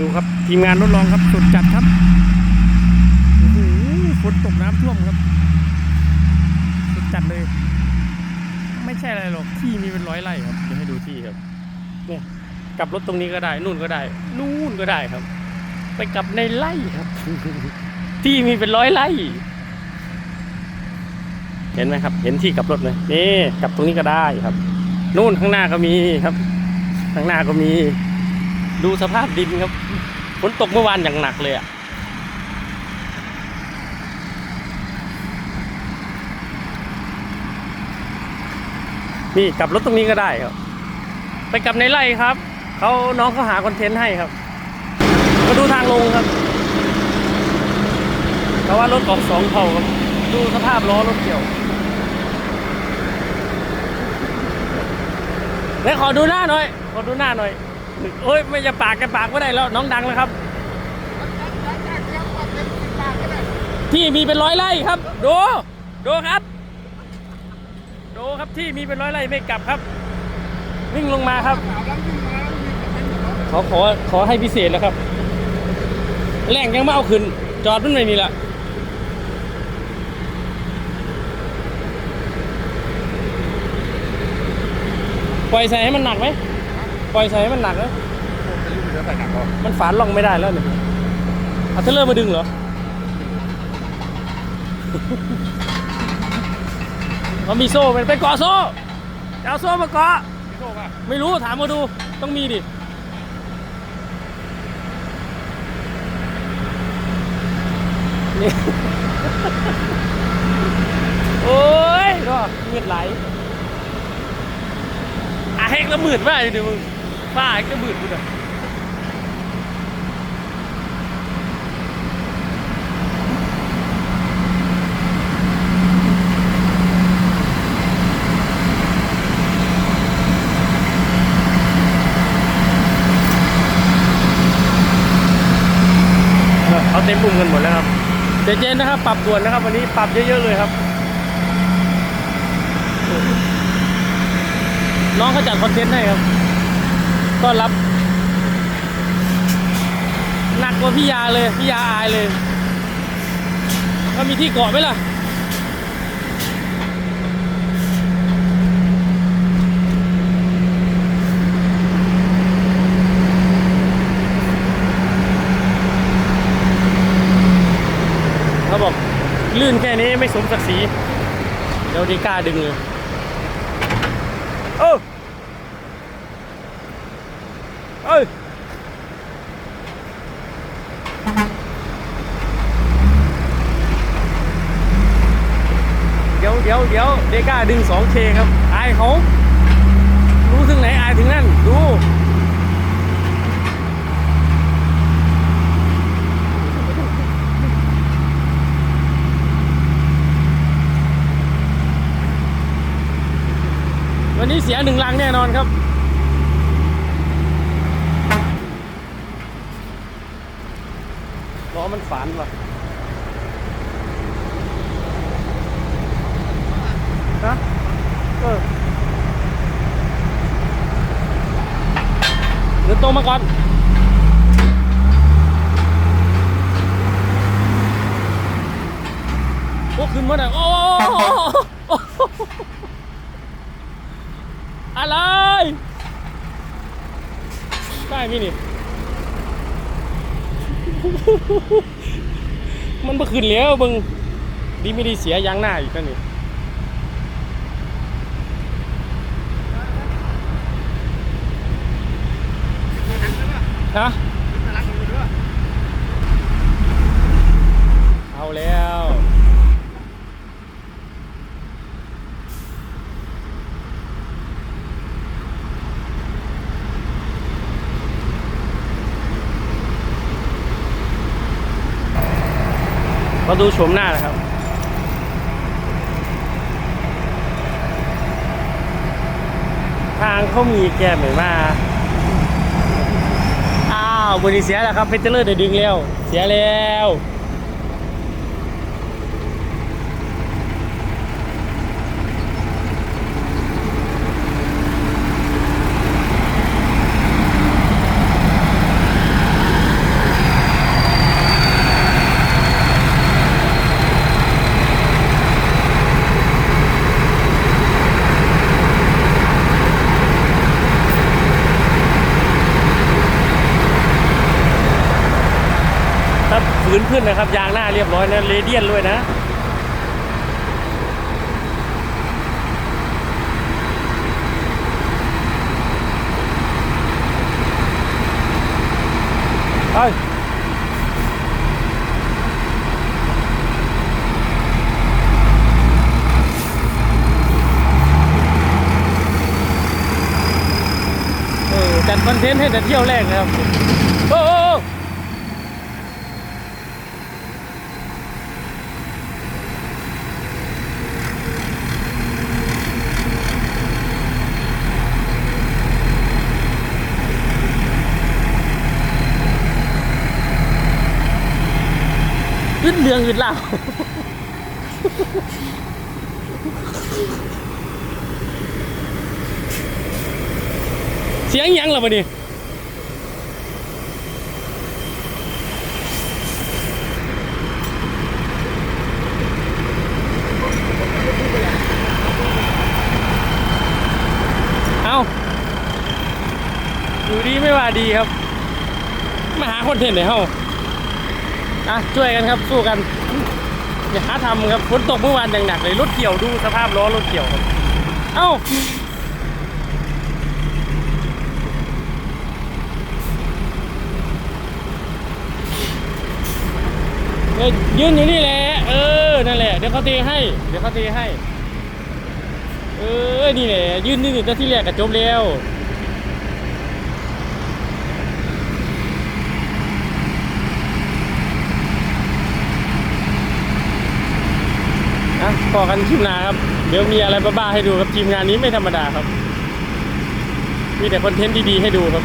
ดูครับทีมงานทดลองครับสุดจัดครับโอ้โหฝนตกน้ำท่วมครับ สุดจัดเลย ไม่ใช่อะไรหรอกที่มีเป็นร้อยไร่ครับเดี๋ยวให้ดูที่ครับเนี่ยกลับรถตรงนี้ก็ได้ นู่นก็ได้ นู่นก็ได้ครับ ไปกลับในไร่ครับ ที่มีเป็นร้อยไร่เห็นไหมครับ เห็นที่กลับรถไหมนี่กลับตรงนี้ก็ได้ครับ นู่นข้างหน้าก็มีครับ ข้างหน้าก็มี ดูสภาพดินครับฝนตกเมื่อวานอย่างหนักเลยอะนี่กลับรถตรงนี้ก็ได้ครับ ไปกลับในไร่ครับ เขาน้องเขาหาคอนเทนต์ให้ครับ มาดูทางลงครับเพราะว่ารถออกสองเท่าครับ ดูสภาพล้อรถเกี่ยวเดี๋ยวขอดูหน้าหน่อย ขอดูหน้าหน่อย โอ้ยไม่จะปากแกปากไม่ได้แล้วน้องดังแล้วครับ ที่มีเป็นร้อยไร่ครับ ดูดูครับ ดูครับที่มีเป็นร้อยไร่ไม่กลับครับ วิ่งลงมาครับ ขอขอขอให้พิเศษนะครับแรงยังไม่เอาขึ้น จอดมันไม่มีละปล่อยใส่ให้มันหนักไหม ปล่อยใส่ให้มันหนักนะมันฝานล่องไม่ได้แล้วเนี่ยเอาเทเลอร์มาดึงเหรอมันมีโซ่ไปไปเกาะโซ่จะเอาโซ่มาเกาะไม่รู้ถามมาดูต้องมีดินี่โอ้ยก็มืดไหลอาเฮกแล้วมืดมากเลยเดี๋ยวมึง ฟ้าเฮกแล้วมืดกูเด้อเขาเต็มปุ่มกันหมดแล้วครับเจเจนนะครับ ปรับด่วนนะครับ วันนี้ปรับเยอะๆเลยครับ น้องเขาจัดคอนเทนต์ให้ครับ ก็รับ หนักกว่าพี่ยาเลยพี่ยาอายเลยก็มีที่เกาะไหมล่ะเขาบอกลื่นแค่นี้ไม่สมศักดิ์ศรีเดี๋ยวดีกล้าดึงเลย เออ เอ้ยเดี๋ยวเดี๋ยวเดี๋ยวเดก้าดึง 2K ครับอายเขารู้ถึงไหนอายถึงนั่น ดูวันนี้เสียหนึ่งลังแน่นอนครับ ล้อ มันฝานว่ะฮะเออเดี๋ยวโตมาก่อนโอ้ขึ้นมาหน่อยโอ้โอ้อะไร ได้ไหมนี่ มันมาขึ้นแล้วบึงดีไม่ดีเสียยางหน้าอีกแล้วนี่ฮะเอาแล้ว มาดูโฉมหน้านะครับ ทางเขามีแก้มไหมมาอ้าวบริเสียแล้วครับเพชรเจริญได้ดึงแล้ว เสียแล้ว ฟื้นขึ้นนะครับ ยางหน้าเรียบร้อยนะเรเดียนด้วยนะไปเออจัดคอนเทนต์ให้แต่เที่ยวแรกนะครับ โอ้โอ้โอ้ ยึดเรืองยึดเหล่าเสียงยังหรอมาดิเอาอยู่ดีไม่ว่าดีครับ มาหาคอนเทนต์ไหนเฮา อะช่วยกันครับสู้กันอย่าหาทำครับฝนตกเมื่อวานอย่างหนักเลยรถเกี่ยวดูสภาพล้อรถเกี่ยวครับเอ้าเอ้ยยืนอยู่นี่แหละเออนั่นแหละเดี๋ยวเขาตีให้ เดี๋ยวเขาตีให้ เออนี่แหละยืนนี่นี่ที่แรกก็จบแล้วอะพ อกันคลิปหนาครับ เดี๋ยวมีอะไรบ้าๆให้ดูครับทีมงานนี้ไม่ธรรมดาครับ มีแต่คอนเทนต์ดีๆให้ดูครับ